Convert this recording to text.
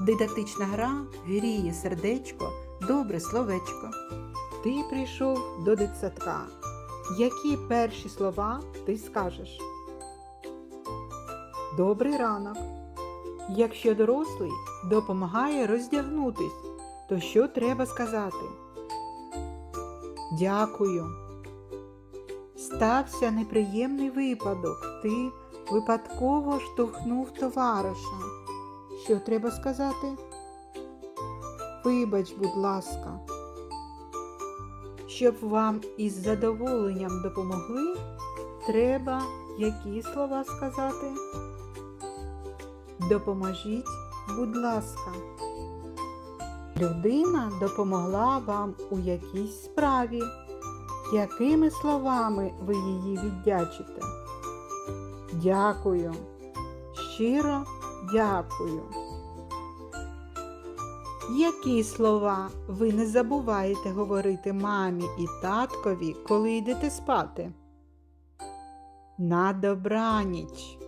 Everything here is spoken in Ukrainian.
Дидактична гра гріє сердечко, добре словечко. Ти прийшов до дитсадка. Які перші слова ти скажеш? Добрий ранок. Якщо дорослий допомагає роздягнутись, то що треба сказати? Дякую. Стався неприємний випадок. Ти випадково штовхнув товариша. Що треба сказати? Вибач, будь ласка. Щоб вам із задоволенням допомогли, треба які слова сказати? Допоможіть, будь ласка. Людина допомогла вам у якійсь справі. Якими словами ви її віддячите? Дякую. Щиро дякую. Які слова ви не забуваєте говорити мамі і таткові, коли йдете спати? На добраніч!